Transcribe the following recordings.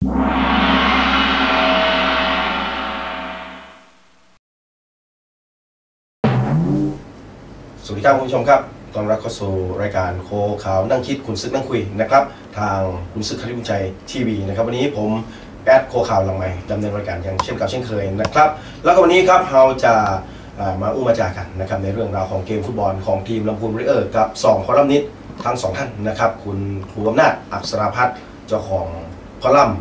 สวัสดีครับคุณผู้ชมครับตอนรับเข้าสู่รายการโคข่าวนั่งคิดคุณซึกนั่งคุยนะครับ ทางคุณซึกคณิบุญชัยทีวีนะครับ วันนี้ผมแอดโคข่าวหลังใหม่ดำเนินรายการอย่างเช่นเก่าเช่นเคยนะครับ แล้วก็วันนี้ครับเราจะมาอู้มมาจากันนะครับในเรื่องราวของเกมฟุตบอลของทีมลำพูนริเออร์กับ2คอลัมนิสต์ทั้งสองท่านนะครับ คุณครูอำนาจอักษราพัฒน์เจ้าของคอลัมน์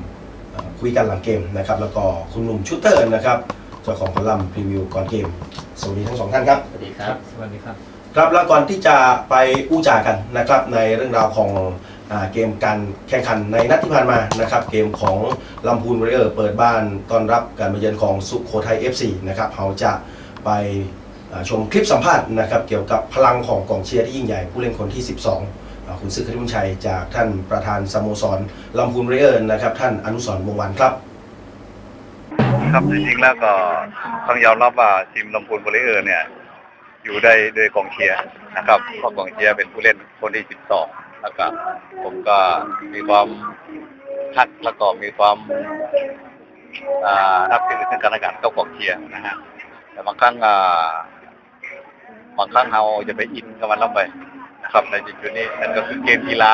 คุยกันหลังเกมนะครับแล้วก็คุณหนุ่มชูเตอร์นะครับเจ้าของคอลัมน์พรีวิวก่อนเกม สวัสดีทั้งสองท่านครับ สวัสดีครับ สวัสดีครับ ครับแล้วก่อนที่จะไปอู้จากันนะครับในเรื่องราวของอาเกมการแข่งขันในนัดที่ผ่านมานะครับเกมของลำพูนวอริเออร์เปิดบ้านต้อนรับการมาเยือนของสุโขทัย FC นะครับเราจะไปอ่าชมคลิปสัมภาษณ์นะครับเกี่ยวกับพลังของกองเชียร์ที่ยิ่งใหญ่ผู้เล่นคนที่ 12อ่า คุณซึกคณิบุญชัยจากท่านประธานสโมสรลำพูนวอริเออร์นะครับ ท่านอนุสรวงวันครับ ครับจริงๆแล้วก็ต้องยอมรับว่าทีมลำพูนบริเออร์เนี่ยอยู่ได้ด้วยกองเชียร์นะครับเพราะกองเชียร์เป็นผู้เล่นคนที่ 12 แล้วก็ผมก็มีความทักแล้วก็มีความนับถือซึ่งกันและกันกับกองเชียร์นะฮะแต่บางครั้งบางครั้งเราจะไปอินกับมันลงไป นะครับในจุดนี้นั่นก็คือเกมกีฬา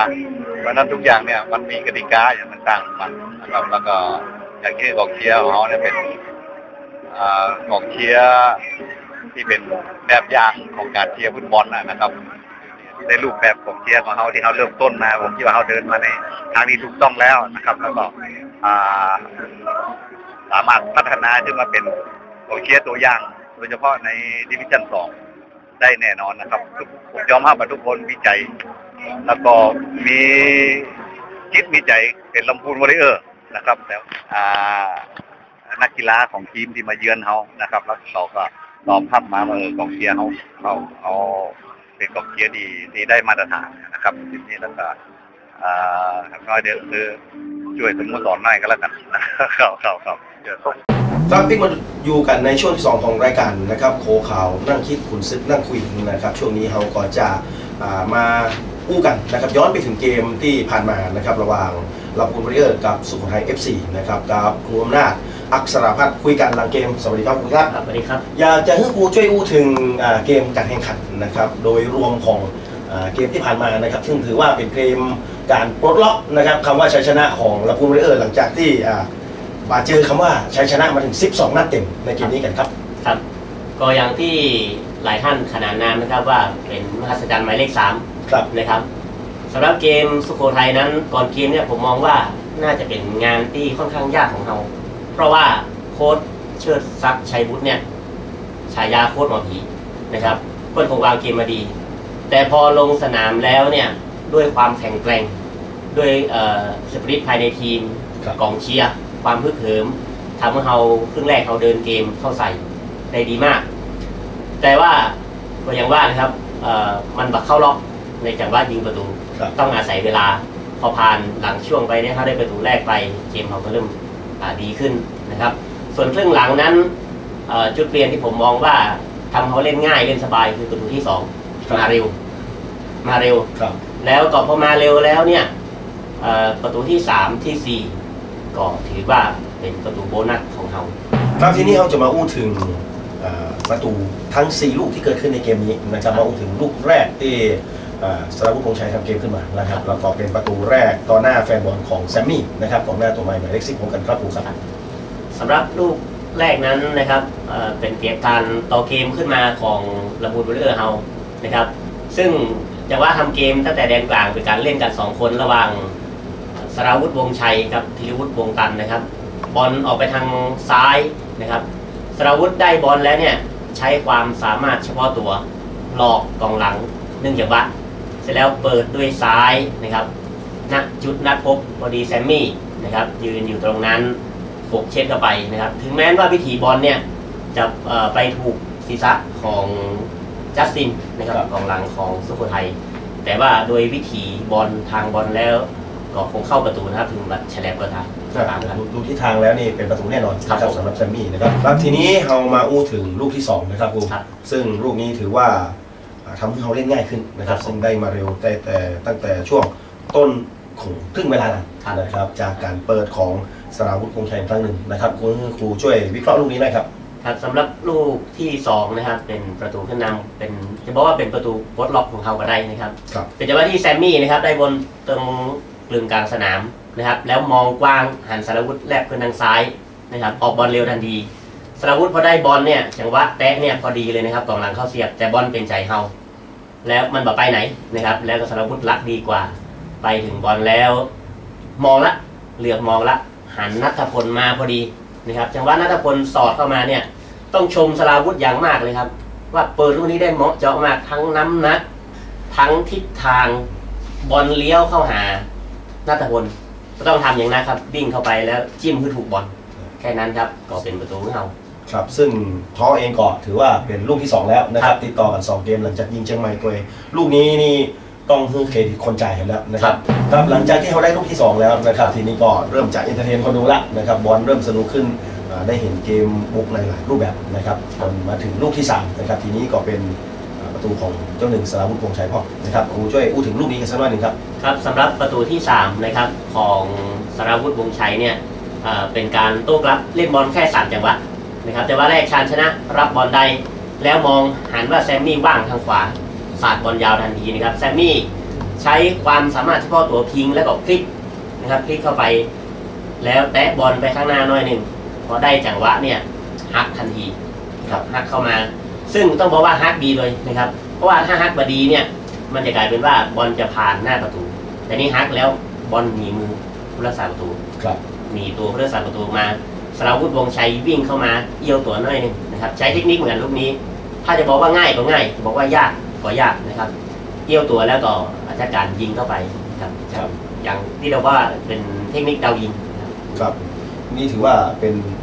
เพราะนั้นทุกอย่างเนี่ยมันมีกติกาอย่างต่างๆของมันนะครับแล้วก็อย่างที่กองเชียร์ของเขาเนี่ยเป็นอ่ากองเชียร์ที่เป็นแบบอย่างของการเชียร์ฟุตบอลนะครับในรูปแบบของเชียร์ของเขาที่เขาเริ่มต้นมา ผมคิดว่าเขาเดินมาในทางที่ถูกต้องแล้วนะครับ แล้วก็สามารถพัฒนาขึ้นมาเป็นกองเชียร์ตัวอย่าง โดยเฉพาะในดิวิชั่นสอง ได้แน่นอนนะครับทุกผมยอมรับว่าทุกคนวิจัยแล้วก็มีคิดวิจัยเป็นลำพูนวอริเออร์นะครับ แล้วอ่านักกีฬาของทีมที่มาเยือนเขานะครับ แล้วเขาก็ตอบทับมาว่าเออกองเชียร์เขาเขาเขาเป็นกองเชียร์ดีที่ได้มาตรฐานนะครับทีนี้แล้วก็อ่าน้อยเดียวคือช่วยสโมสรหน่อยก็แล้วกันนะครับครับครับเดี๋ยว ครับพี่มาอยู่กันในช่วงที่สองของรายการนะครับโคข่าวนั่งคิดขุนซึกนั่งคุยนะครับช่วงนี้เราก็จะอ่ามาอู้กันนะครับย้อนไปถึงเกมที่ผ่านมานะครับระหว่างลำพูนวอริเออร์กับสุโขทัย FC นะครับกับครูอำนาจอักษราพัฒน์คุยกันหลังเกม สวัสดีครับคุณครับครับสวัสดีครับ อยากจะให้ครูช่วยอู้ถึงอ่าเกมการแข่งขันนะครับโดยรวมของอ่าเกมที่ผ่านมานะครับซึ่งถือว่าเป็นเกมการปลดล็อกนะครับคำว่าชัยชนะของลำพูนวอริเออร์หลังจากที่ อ่ามาเจอคำว่าชัยชนะมาถึง 12 นัดเต็มในเกมนี้กันครับครับ ก็อย่างที่หลายท่านขนานนามนะครับว่าเป็นมหัศจรรย์หมายเลขสามครับนะครับสำหรับเกมสุโขทัยนั้นก่อนเกมเนี่ยผมมองว่าน่าจะเป็นงานที่ค่อนข้างยากของเราเพราะว่าโค้ชเชิดซักดิ์ชัยบุตรเนี่ยฉายาโค้ชหมอผีนะครับเพื่อนคงวางเกมมาดี แต่พอลงสนามแล้วเนี่ยด้วยความแข็งแกร่ง ด้วยเอ่อสปริตภายในทีมครับกองเชียร์ ความพึกเหิมทำให้เราครึ่งแรกเขาเดินเกมเข้าใส่ได้ดีมาก แต่ว่าก็ยังว่านะครับเอ่อมันบักเข้าล็อกในจังหวะยิงประตูครับต้องอาศัยเวลาพอผ่านหลังช่วงไปเนี่ยเขาได้ประตูแรกไปเกมเขาก็เริ่มอ่าดีขึ้นนะครับ ส่วนครึ่งหลังนั้นเอ่อจุดเปลี่ยนที่ผมมองว่าทำเขาเล่นง่ายเล่นสบายคือประตูที่สองครับมาเร็ว มาเร็วครับแล้วก็พอมาเร็วแล้วเนี่ยเอ่อประตูที่สามที่สี่ ก็ถือว่าเป็นประตูโบนัสของเราครับทีนี้เราจะมาอู้ถึงอ่าประตูทั้ง 4 ลูกที่เกิดขึ้นในเกมนี้นะครับมาอู้ถึงลูกแรกที่อ่าสารวุฒิพงษ์ชัยทำเกมขึ้นมานะครับแล้วก็เป็นประตูแรกต่อหน้าแฟนบอลของแซมมี่นะครับของหน้าตัวใหม่หมายเลขสิบของกันครับผมครับสำหรับลูกแรกนั้นนะครับเอ่อเป็นเกียรติการต่อเกมขึ้นมาของลำพูนเบลเลอร์เฮานะครับ ซึ่งจะว่าทำเกมตั้งแต่แดนกลางเป็นการเล่นกัน 2 คนระหว่าง สราวุฒิวงชัยกับธีรวุฒิวงตันนะครับ บอลออกไปทางซ้ายนะครับสราวุฒิได้บอลแล้วเนี่ยใช้ความสามารถเฉพาะตัวหลอกกองหลังเนื่องจากว่าเสร็จแล้วเปิดด้วยซ้ายนะครับณจุดนัดพบพอดีแซมมี่นะครับยืนอยู่ตรงนั้นหกเช็ดเข้าไปนะครับ ถึงแม้ว่าวิถีบอลเนี่ยจะไปถูกศีรษะของจัสตินนะครับครับกองหลังของสุโขทัยแต่ว่าโดยวิถีบอลทางบอลแล้ว ก็คงเข้าประตูนะครับถึงบัตรแฉลบก็ตามตามครับดูดูที่ทางแล้วนี่เป็นประตูแน่นอนครับนะครับผมสำหรับแซมมี่นะครับแล้วทีนี้เรามาอู้ถึงลูกที่สองนะครับครูครับ ซึ่งลูกนี้ถือว่าอ่าทำให้เขาเล่นง่ายขึ้นนะครับครับผมซึ่งได้มาเร็วแต่แต่ตั้งแต่ช่วงต้นคงครึ่งเวลานั้นครับ นะครับจากการเปิดของสราวุธคงชัยอีกครั้งหนึ่งนะครับคุณครูช่วยวิเคราะห์ลูกนี้หน่อยครับ ครับสำหรับลูกที่สองนะครับเป็นประตูขึ้นนำเป็นจะบอกว่าเป็นประตูปลดล็อกของเขาก็ได้นะครับ ครับ เป็นจังหวะที่แซมมี่นะครับได้บนตรงก ลึงกลางสนามนะครับ แล้วมองกว้างหันสารวุฒิแลบขึ้นทางซ้ายนะครับออกบอลเร็วทันทีสารวุฒิพอได้บอลเนี่ยจังหวะแตะเนี่ยพอดีเลยนะครับกองหลังเข้าเสียบแต่บอลเป็นใจเฮาแล้วมันบ่ไปไหนนะครับ แล้วก็สารวุฒิลักดีกว่า ไปถึงบอลแล้ว มองละเหลือกมองละหันนัทพลมาพอดีนะครับจังหวะนัทพลสอดเข้ามาเนี่ย ต้องชมสราวุธอย่างมากเลยครับ ว่าเปิดลูกนี้ได้เหมาะเจาะมากทั้งน้ำหนัก ทั้งทิศทางบอลเลี้ยวเข้าหา นัทพลก็ต้องทำอย่างนั้นครับ วิ่งเข้าไปแล้วจิ้มเพื่อถูกบอลแค่นั้นครับ ก็เป็นประตูของเรา ครับซึ่งท้อเองก็ถือว่าเป็นลูกที่ 2 แล้วนะครับ ติดต่อกัน 2 เกมหลังจากยิงเชียงใหม่ตัวเองลูกนี้นี่ต้องให้เครดิตคนจ่ายกันแล้วนะครับครับหลังจากที่เขาได้ลูกที่ 2 แล้วนะครับ ทีนี้ก็เริ่มจะเอนเตอร์เทนคนดูละนะครับบอลเริ่มสนุกขึ้นอ่าได้เห็นเกมบุกในหลายรูปแบบนะครับจนมาถึงลูกที่3นะครับทีนี้ก็เป็น ตูของเจ้าหนึ่งสราวุฒิพงษ์ชัยพ่อนะครับครูช่วยอู้ถึงลูกนี้กันสักหน่อยหนึ่งครับครับสำหรับประตูที่3นะครับของสราวุธวงศ์ชัยเนี่ยเป็นการโต้กลับเล่นบอลแค่สามจังหวะนะครับแต่ว่าแรกชาญชนะรับบอลได้แล้วมองหันว่าแซมมี่ว่างทางขวาสาดบอลยาวทันทีนะครับแซมมี่ใช้ความสามารถเฉพาะตัวพิงแล้วก็พลิกนะครับพลิกเข้าไปแล้วแตะบอลไปข้างหน้าน่อยหนึ่งพอได้จังหวะเนี่ยฮักทันทีครับฮักเข้ามา ซึ่งต้องบอกว่าฮักดีเลยนะครับ เพราะว่าถ้าฮักบดีเนี่ยมันจะกลายเป็นว่าบอลจะผ่านหน้าประตู แต่นี่ฮักแล้วบอลหนีมือผู้รักษาประตูครับหนีตัวผู้รักษาประตูมาสราวุธวงศ์ชัยวิ่งเข้ามาเอี้ยวตัวหน่อยหนึงนะครับใช้เทคนิคเหมือนกันลูกนี้ ถ้าจะบอกว่าง่ายก็ง่ายจะบอกว่ายากก็ยากนะครับเอี้ยวตัวแล้วก็อาจจะการยิงเข้าไปนะครับครับอย่างที่เราว่าเป็นเทคนิคดาวยิงนะครับครับนี่ถือว่าเป็นเอ่อ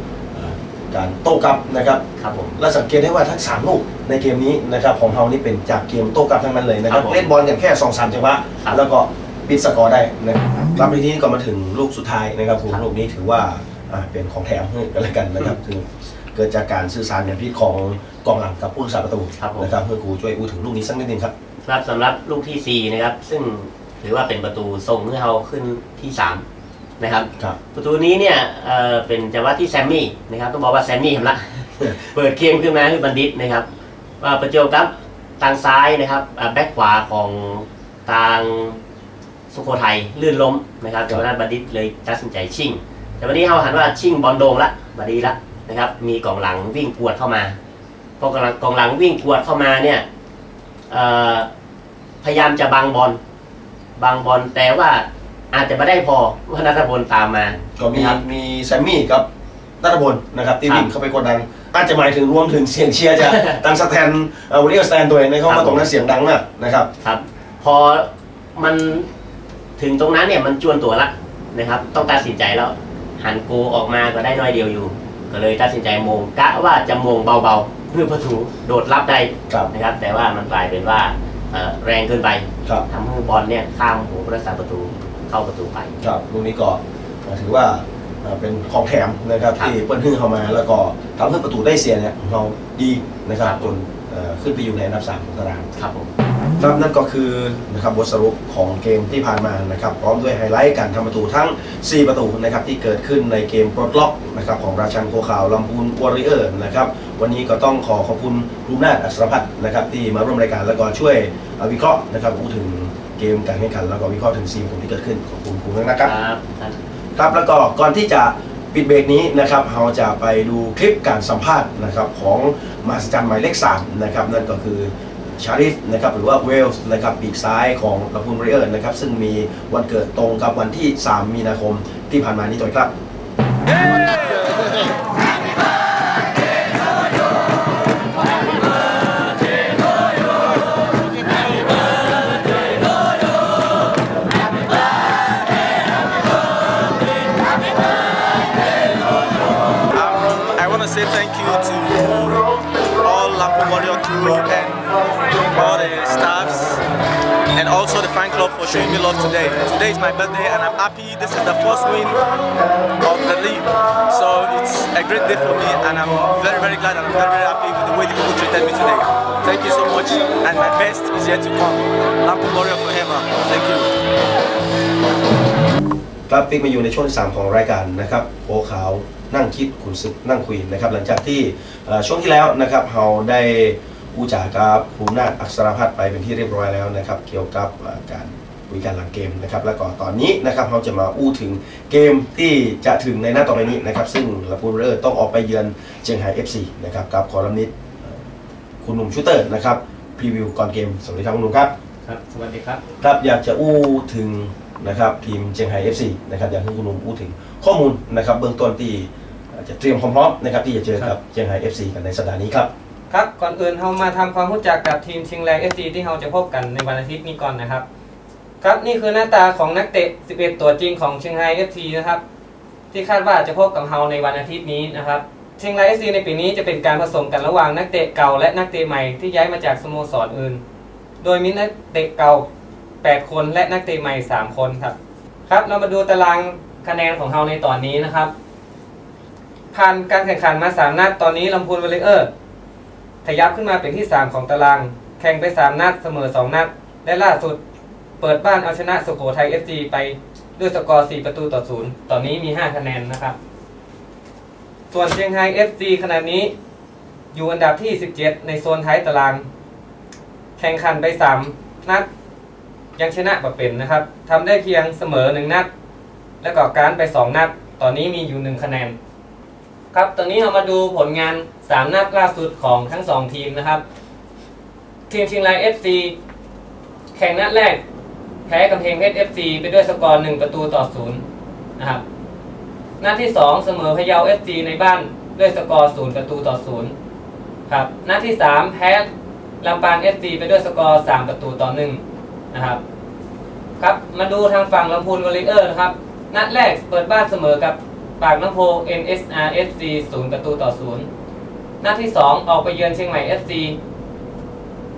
การโต้กลับนะครับครับผมเราสังเกตได้ว่าทั้งสามลูกในเกมนี้นะครับของเรานี่เป็นจากเกมโต้กลับทั้งนั้นเลยนะครับครับผมเล่นบอลกันแค่2อสามจังหวะครับแล้วก็ปิดสกอร์ได้นะครับในที่นี้ก็มาถึงลูกสุดท้ายนะครับผมครับลูกนี้ถือว่าอ่าเป็นของแถมให้กันแล้วกันนะครับคือเกิดจากการสื่อสารอย่างพิษของกองหลังกับผู้รักษาประตูครับผมนะครับเพื่อครูช่วยอู้ถึงลูกนี้สักนิดนึงครับครับสำหรับลูกที่4นะครับซึ่งถือว่าเป็นประตูส่งให้เราขึ้นที่ 3 นะครับครับประตูนี้เนี่ยเอ่อเป็นจังหวะที่แซมมี่นะครับต้องบอกว่าแซมมี่ทำละ เปิดเกมขึ้นมาคือบัณฑิตนะครับว่าประจวบครับทางซ้ายนะครับอ่าแบ็คขวาของทางสุโขทัยลื่นล้มนะครับจังหวะนั้นบัณฑิตเลยตัดสินใจชิ่ง แต่วันนี้เราหันว่าชิ่งบอลโด่งละบัดดีละนะครับ มีกองหลังวิ่งกวดเข้ามาพอกองหลังกองหลังวิ่งกวดเข้ามาเนี่ยเอ่อพยายามจะบังบอลบังบอลแต่ว่า อาจจะไม่ได้พอว่านัทพลตามมา ก็มีนะครับ มีแซมมี่กับนัทพลนะครับที่ครับวิ่งเข้าไปกดดันอาจจะหมายถึงรวมถึงเสียงเชียร์จากทางสแตนเอ่อวอลเลย์สแตนตัวเองนะครับครับว่าตรงนั้นเสียงดังมากนะครับครับ พอมันถึงตรงนั้นเนี่ยมันจวนตัวละนะครับ ต้องตัดสินใจแล้ว หันโกออกมาก็ได้น้อยเดียวอยู่ ก็เลยตัดสินใจโมงกะว่าจะโมงเบาๆเพื่อประตูโดดรับได้ครับนะครับ แต่ว่ามันกลายเป็นว่าเอ่อแรงเกินไปครับทำให้บอลเนี่ยข้ามหัวผู้รักษาประตู เข้าประตูไปครับลูกนี้ก็ถือว่าเอ่อเป็นของแถมนะครับครับที่เปิ้ลพึ่งเข้ามาแล้วก็ทำให้ประตูได้เสียเนี่ยของเราดีนะครับครับจนเอ่อขึ้นไปอยู่ในอันดับสามของตารางครับผมครับนั่นก็คือนะครับบทสรุปของเกมที่ผ่านมานะครับพร้อมด้วยไฮไลท์การทำประตูทั้ง 4 ประตูนะครับที่เกิดขึ้นในเกมปลดล็อกนะครับของราชันโคขาวลำพูนวอริเออร์นะครับวันนี้ก็ต้องขอขอบคุณรุมนาถอัศรพัฒน์นะครับที่มาร่วมรายการแล้วก็ช่วยเอ่อวิเคราะห์นะครับพูดถึง เกมการแข่งขันแล้วก็วิเคราะห์ถึง4ประตูที่เกิดขึ้นขอบคุณคุณมากนะครับครับท่านครับแล้วก็ก่อนที่จะปิดเบรกนี้นะครับเราจะไปดูคลิปการสัมภาษณ์นะครับของมาสจันหมายเลข3นะครับนั่นก็คือชาริฟนะครับหรือว่าเวลส์นะครับปีกซ้ายของลำพูนเรเออร์นะครับซึ่งมีวันเกิดตรงกับวันที่ 3 มีนาคมที่ผ่านมานี้ตัวครับ showing me love today. Today is my birthday and I'm happy this is the first win of the league. So it's a great day for me and I'm very very glad and I'm very very happy with the way the people treated me today. Thank you so much and my best is yet to come. Lampo Warrior forever. Thank you. ครับฟิกมาอยู่ในช่วงที่ 3 ของรายการนะครับโอขาวนั่งคิดขุนศึกนั่งคุยนะครับหลังจากที่ช่วงที่แล้วนะครับเราได้อูจากับภูมินาถอักษรพัฒน์ไปเป็นที่เรียบร้อยแล้วนะครับ เกี่ยวกับการ คุยกันหลังเกมนะครับแล้วก็ตอนนี้นะครับเราจะมาอู้ถึงเกมที่จะถึงในหน้าต่อไปนี้นะครับซึ่งลาปูเรอร์ต้องออกไปเยือนเชียงไฮ้ FC นะครับกับคอลัมนิสต์เอ่อคุณหนุ่มชูเตอร์นะครับพรีวิวก่อนเกมสวัสดีครับคุณหนุ่มครับครับ สวัสดีครับครับอยากจะอู้ถึงนะครับทีมเชียงไฮ้ FC นะครับอยากให้คุณลุงอู้ถึงข้อมูลนะครับเบื้องต้นที่จะเตรียมความพร้อมนะครับที่จะเจอกับเชียงไฮ้ FC กันในสัปดาห์นี้ครับครับก่อนอื่นเรามาทำความรู้จักกับทีมเชียงราย FC ที่เราจะพบกันในวันอาทิตย์นี้ก่อนนะครับ ครับนี่คือหน้าตาของนักเตะ 11 ตัวจริงของเชียงราย FC นะครับ ที่คาดว่าจะพบกับเราในวันอาทิตย์นี้นะครับเชียงราย FC ในปีนี้จะเป็นการผสมกันระหว่างนักเตะเก่าและนักเตะใหม่ที่ย้ายมาจากสโมสรอื่น โดยมีนักเตะเก่า 8 คนและนักเตะใหม่ 3 คนครับ ครับเรามาดูตารางคะแนนของเราในตอนนี้นะครับผ่านการแข่งขันมา 3 นัดตอนนี้ลำพูนวอลเลเยอร์ขยับขึ้นมาเป็นที่ 3 ของตาราง แข่งไป 3 นัดเสมอ 2 นัดและล่าสุด เปิดบ้านเอาชนะสุโขทัย FC ไปด้วยสกอร์ 4 ประตูต่อ 0 ตอนนี้มี 5 คะแนนนะครับ ส่วนเชียงไฮ้ FC ขณะนี้อยู่อันดับที่ 17 ในโซนท้ายตาราง แข่งขันไป 3 นัด ยังชนะแบบเป็นนะครับทำได้เพียงเสมอ 1 นัด แล้วก็การไป 2 นัด ตอนนี้มีอยู่ 1 คะแนน ครับ ตอนนี้เรามาดูผลงาน 3 นัดล่าสุดของทั้ง 2 ทีมนะครับ ทีมเชียงราย FC แข่งนัดแรก พ้กำแพงเพชร FC ไปด้วยสกอร์1ประตูต่อ0นะครับ นัดที่2เสมอพะเยา FC ในบ้านด้วยสกอร์0ประตูต่อ0ครับ นัดที่3แพ้ลำปาง FC ไปด้วยสกอร์3ประตูต่อ1นะครับ ครับ มาดูทางฝั่งลำพูนวอลเลเยอร์นะครับ นัดแรกเปิดบ้านเสมอกับปากน้ำโพ NSR FC 0ประตูต่อ0นัดที่2ออกไปเยือนเชียงใหม่ FC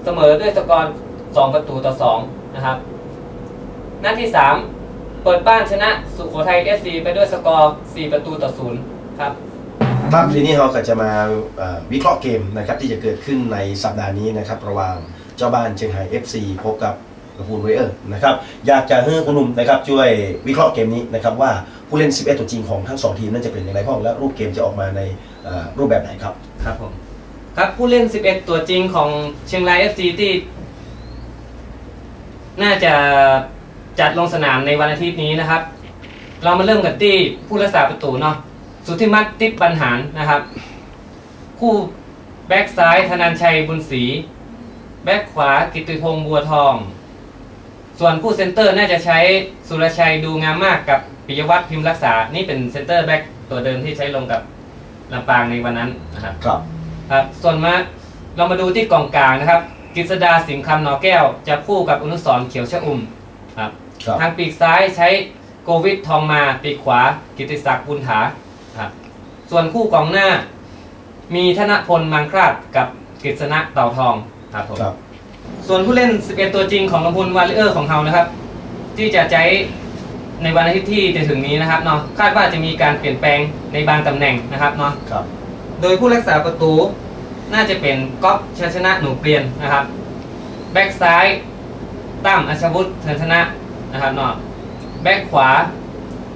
เสมอด้วยสกอร์2ประตูต่อ2นะครับ นัดที่ 3 เปิดบ้านชนะสุโขทัย FC ไปด้วยสกอร์ 4 ประตูต่อ0ครับครับทีนี้เราก็จะมาเอ่อวิเคราะห์เกมนะครับที่จะเกิดขึ้นในสัปดาห์นี้นะครับระหว่างเจ้าบ้านเชียงไฮ้ FC พบกับลำพูนเวเออร์นะครับอยากจะให้คุณหนุ่มนะครับช่วยวิเคราะห์เกมนี้นะครับว่าผู้เล่น 11 ตัวจริงของทั้งสองทีมนั้นจะเป็นอย่างไรบ้างและรูปเกมจะออกมาในเอ่อรูปแบบไหนครับครับผมครับผู้เล่น 11 ตัวจริงของเชียงราย FC ที่น่าจะ จัดลงสนามในวันอาทิตย์นี้นะครับ เรามาเริ่มกันที่ผู้รักษาประตูเนาะสุทธิมัตติปัญหารนะครับ คู่แบ็กซ้ายธนันชัยบุญศรีแบ็กขวากิตติพงษ์บัวทอง ส่วนผู้เซนเตอร์น่าจะใช้สุรชัยดูงามมากกับปิยวัฒน์พิมพ์รักษา นี่เป็นเซนเตอร์แบ็กตัวเดิมที่ใช้ลงกับลำปางในวันนั้นนะครับครับครับส่วนมาเรามาดูที่กองกลางนะครับ กฤษดาสิงห์คำนอแก้ว จะคู่กับอนุสรณ์เขียวชะอุ่มครับครับ ทางปีกซ้ายใช้โกวิททองมาปีกขวา กิติศักดิ์บุญถาครับส่วนคู่กองหน้า มีธนพลมังคราดกับกฤษณะเต่าทองครับผมครับส่วนผู้เล่น 11 ตัวจริงของลำพูนวาริเออร์ของเรานะครับ ที่จะใช้ในวันอาทิตย์ที่จะถึงนี้นะครับเนาะคาดว่าจะมีการเปลี่ยนแปลงในบางตำแหน่งนะครับเนาะครับโดยผู้รักษาประตูน่าจะเป็นก๊อฟชัยชนะหนูเปลี่ยนนะครับ แบ็กซ้ายตั้มอัชวุฒิชัยชนะ นะครับเนาะแบ็กขวา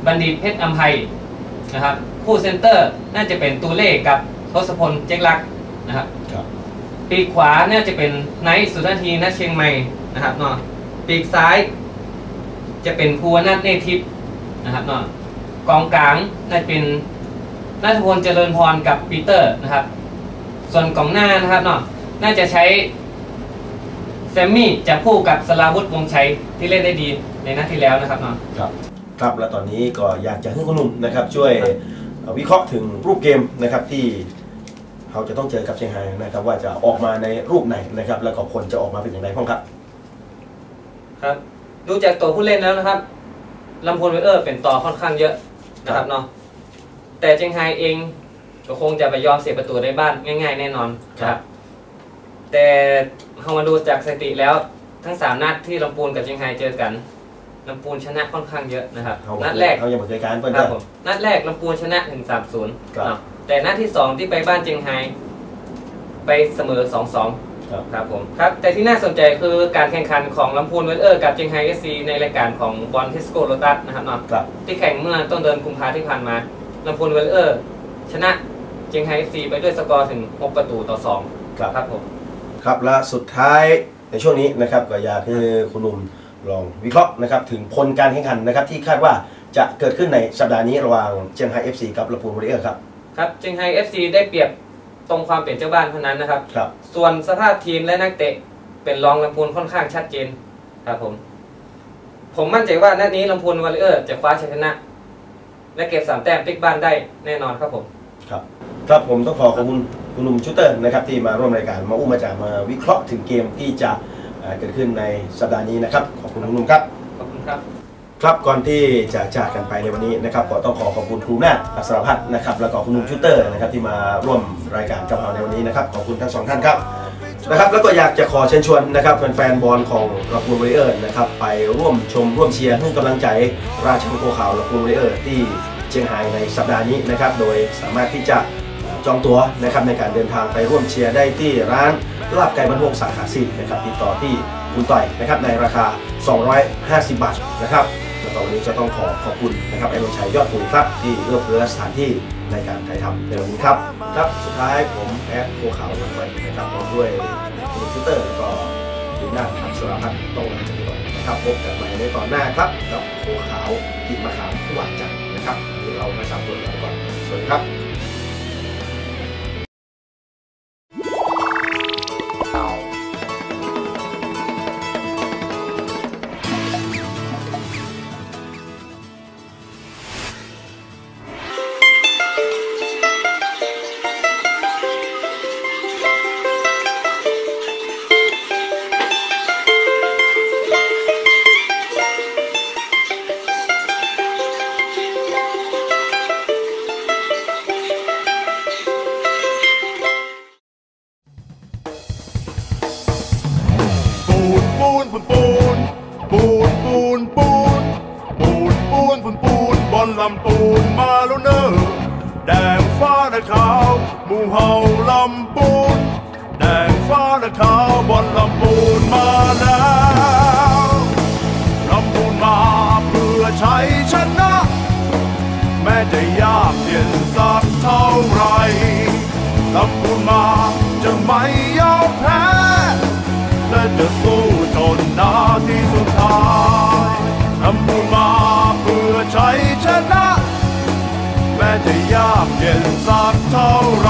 บัณฑิตเพชรอัมภัยนะครับคู่เซนเตอร์น่าจะเป็นตูเล่กับทศพลเจ๊กลักษณ์นะครับครับปีกขวาน่าจะเป็นไนท์สุนทรีนัทเชียงใหม่นะครับเนาะปีกซ้าย จะเป็นภูวนาถเนทิพย์นะครับเนาะกองกลางน่าจะเป็นนัทพลเจริญพรกับปีเตอร์นะครับ ส่วนกองหน้านะครับเนาะน่าจะใช้แซมมี่จับคู่กับสลาวุธวงชัยที่เล่นได้ดี ในนัดที่แล้วนะครับเนาะครับครับและตอนนี้ก็อยากจะให้คุณหนุ่มนะครับ ช่วยเอ่อวิเคราะห์ถึงรูปเกมนะครับที่เขาจะต้องเจอกับเชียงไฮ้นะครับ ว่าจะออกมาในรูปไหนนะครับ แล้วก็ผลจะออกมาเป็นอย่างไรบ้างครับ ครับ ดูจากตัวผู้เล่นแล้วนะครับลำพูนเวเออร์เป็นต่อค่อนข้างเยอะนะครับเนาะแต่เจียงไฮ้เองก็คงจะไปยอมเสียประตูในบ้านง่าย ๆ แน่นอนนะครับ แต่เรามาดูจากสถิติแล้วทั้งสามนัดที่ลำพูนกับเชียงไฮ้เจอกัน ลำพูนชนะค่อนข้างเยอะนะครับเขานัดแรกเขายังเหมือนเคยการเปิ้ลครับเด้อผมนัดแรกลำพูนชนะถึงสามศูนย์ครับแต่นัดที่สองที่ไปบ้านเชียงไฮ้ไปเสมอสองสองครับครับผมครับแต่ที่น่าสนใจคือการแข่งขันของลำพูนเวลเออร์กับเจียงไฮ้เอสซีในรายการของบอลเทสโกโ o ตัสนะครับเนาะครับที่แข่งเมื่อต้นเดือนกุมภาที่ผ่านมาลำพูนเวลเออร์ชนะเจียงไฮ้เอสซีไปด้วยสกอร์ถึง 6 ประตูต่อ 2 ครับครับผม ครับและสุดท้ายในช่วงนี้นะครับก็อยากให้คุณหนุ่ม ลองวิเคราะห์นะครับถึงผลการแข่งขันนะครับที่คาดว่าจะเกิดขึ้นในสัปดาห์นี้ระหว่างเจียงไฮ้ FC กับลำพูนวอริเออร์ครับครับเจียงไฮ้เอฟซีได้เปรียบตรงความเป็นเจ้าบ้านเท่านั้นนะครับ ครับ ส่วนสภาพทีมและนักเตะเป็นรองลำพูนค่อนข้างชัดเจนครับผม ผมมั่นใจว่านัดนี้ลำพูนวอริเออร์จะคว้าชัยชนะ และเก็บสามแต้มปิกบ้านได้แน่นอนครับผม ครับ ครับผมต้องขอขอบคุณคุณหนุ่มชูเตอร์นะครับที่มาร่วมรายการมาอุ้มมาจากมาวิเคราะห์ถึงเกมที่จะ เอ่อเกิดขึ้นในสัปดาห์นี้นะครับ ขอบคุณคุณหนุ่มครับ ขอบคุณครับ ครับก่อนที่จะจากกันไปในวันนี้นะครับก็ต้องขอขอบคุณครูนาฏอักษรพัฒน์นะครับแล้วก็คุณนุ่มชูเตอร์นะครับที่มาร่วมรายการกับเราในวันนี้นะครับขอบคุณทั้งสองท่านครับนะครับแล้วก็อยากจะขอเชิญชวนนะครับแฟนๆบอลของลำพูนวอริเออร์นะครับไปร่วมชมร่วมเชียร์ให้กำลังใจราชบุรีขาวลำพูนวอริเออร์ที่เชียงรายในสัปดาห์นี้นะครับโดยสามารถที่จะจองตั๋วนะครับในการเดินทางไปร่วมเชียร์ได้ที่ร้าน ลาบไก่บรรทุกสาขาสี่นะครับติดต่อที่คุณต่อยนะครับในราคา 250 บาทนะครับแล้วก็วันนี้จะต้องขอขอบคุณนะครับไอ้นนชัยยอดปุ๋ยครับที่เอื้อเฟื้อสถานที่ในการถ่ายทำในวันนี้ครับครับสุดท้ายผมแอดโคขาวลงไปนะครับพร้อมด้วยคุณชูเตอร์แล้วก็ทีมงานทักษรพัฒน์ต้องลาไปก่อนนะครับพบกันใหม่ในตอนหน้าครับกับโคขาวกินมะขามทุกวันจันทร์นะครับวันนี้เราทั้งสามคนลาไปก่อนสวัสดีครับ นปูนปูนปูนปูนปูนปูนปูนปูนปูนปูนบนลำปูนมาแล้วเนอแดงฟ้าและขาวหมู่เฮาลำปูน แดงฟ้าและขาวบนลำปูนมาแล้วลำปูนมาเพื่อใชัยชนะ แม้จะยากเย็นสักเท่าไหรลำพูนมาจะไม่ยอมแพ้ จะสู้จนนาทีสุดท้ายทำบุญมาเพื่อชัยชนะ แม้จะยากเย็นสักเท่าไร